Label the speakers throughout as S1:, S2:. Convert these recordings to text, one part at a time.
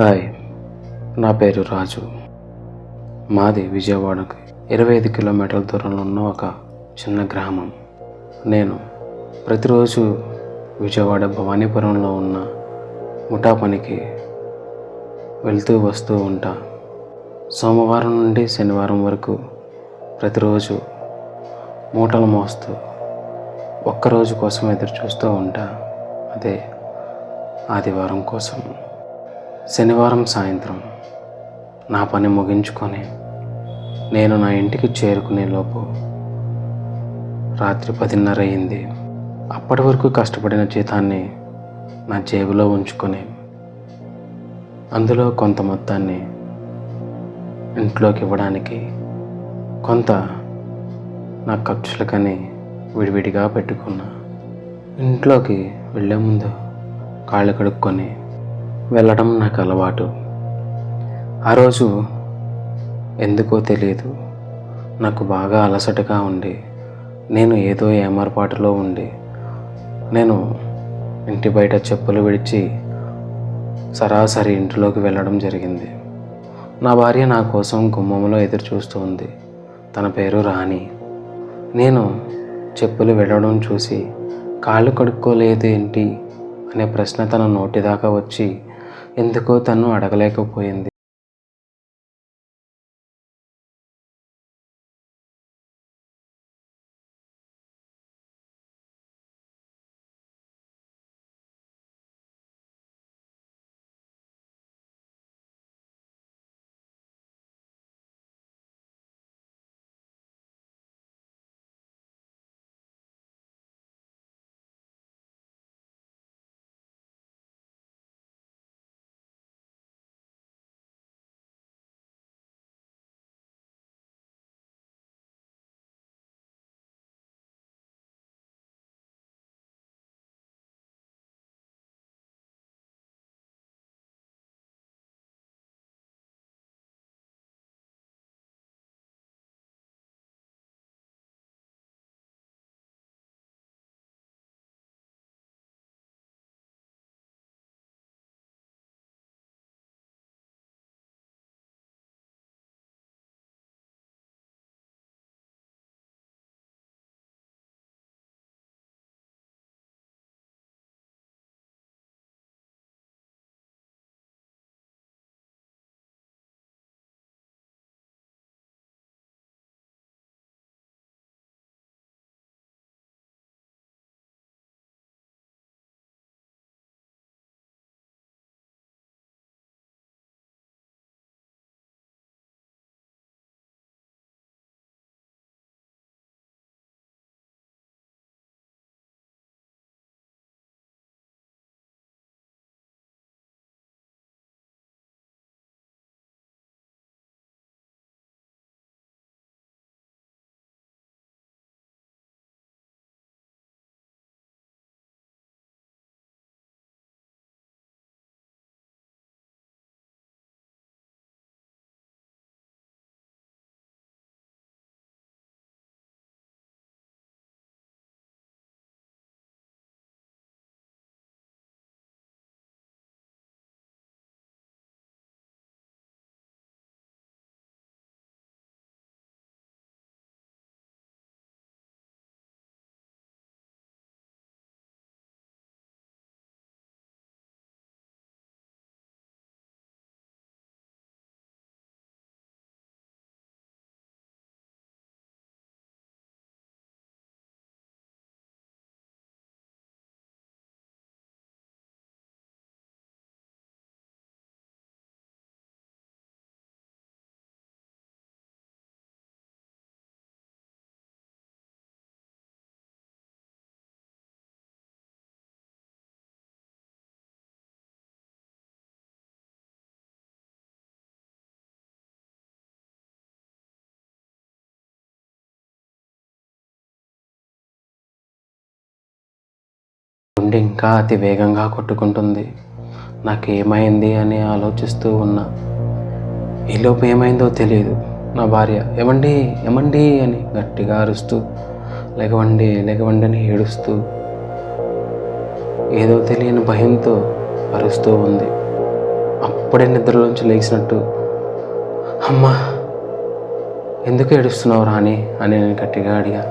S1: Hi నా పేరు రాజు. మాది విజయవాడకి ఇరవై ఐదు కిలోమీటర్ల దూరంలో ఉన్న ఒక చిన్న గ్రామం. నేను ప్రతిరోజు విజయవాడ భవానీపురంలో ఉన్న ముఠా పనికి వెళ్తూ వస్తూ ఉంటా. సోమవారం నుండి శనివారం వరకు ప్రతిరోజు మూటలు మోస్తూ ఒక్కరోజు కోసం ఎదురు చూస్తూ ఉంటా. అదే ఆదివారం కోసం. శనివారం సాయంత్రం నా పని ముగించుకొని నేను నా ఇంటికి చేరుకునే లోపు రాత్రి పదిన్నర అయింది. అప్పటి వరకు కష్టపడిన జీతాన్ని నా జేబులో ఉంచుకొని అందులో కొంత మొత్తాన్ని ఇంట్లోకి ఇవ్వడానికి కొంత నా ఖర్చులకని విడివిడిగా పెట్టుకున్నా. ఇంట్లోకి వెళ్ళే ముందు కాళ్ళు కడుక్కొని వెళ్ళడం నాకు అలవాటు. ఆ రోజు ఎందుకో తెలియదు నాకు బాగా అలసటగా ఉండి నేను ఏదో ఏమరపాటులో ఉండి నేను ఇంటి బయట చెప్పులు విడిచి సరాసరి ఇంటిలోకి వెళ్ళడం జరిగింది. నా భార్య నా కోసం గుమ్మంలో ఎదురు చూస్తూ ఉంది. తన పేరు రాణి. నేను చెప్పులు వెళ్ళడం చూసి కాళ్ళు కడుక్కోలేదు ఏంటి అనే ప్రశ్న తన నోటి దాకా వచ్చి ఎందుకో తను అడగలేకపోయింది. గుండె ఇంకా అతి వేగంగా కొట్టుకుంటుంది. నాకేమైంది అని ఆలోచిస్తూ ఉన్నా. ఈలోపు ఏమైందో తెలియదు నా భార్య ఏమండి ఏమండి అని గట్టిగా అరుస్తూ లెగవండి లెగవండి అని ఏడుస్తూ ఏదో తెలియని భయంతో అరుస్తూ ఉంది. అప్పుడే నిద్రలోంచి లేచినట్టు అమ్మా ఎందుకు ఏడుస్తున్నావు రాణి అని నేను గట్టిగా అడిగా.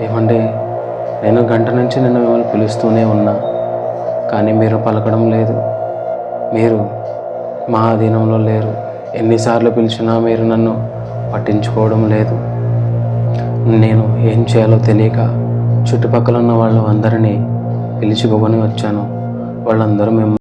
S1: ఏమండి నేను గంట నుంచి నిన్ను మిమ్మల్ని పిలుస్తూనే ఉన్నా కానీ మీరు పలకడం లేదు. మీరు మా అధీనంలో లేరు. ఎన్నిసార్లు పిలిచినా మీరు నన్ను పట్టించుకోవడం లేదు. నేను ఏం చేయాలో తెలియక చుట్టుపక్కల ఉన్న వాళ్ళు అందరినీ పిలుచుకొని వచ్చాను. వాళ్ళందరూ మేము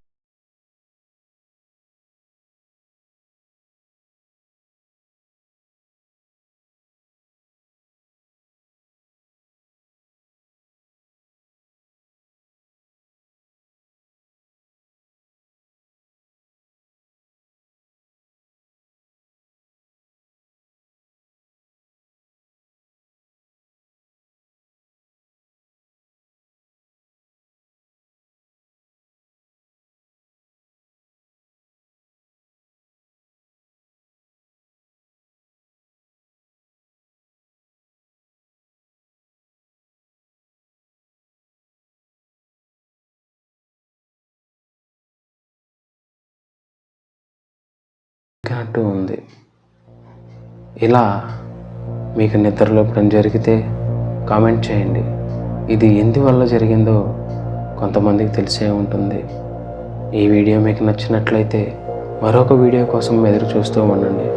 S1: అంటూ ఉంది. ఇలా మీకు నిద్రలోపడం జరిగితే కామెంట్ చేయండి. ఇది ఎందువల్ల జరిగిందో కొంతమందికి తెలిసే ఉంటుంది. ఈ వీడియో మీకు నచ్చినట్లయితే మరొక వీడియో కోసం ఎదురు చూస్తూ ఉండండి.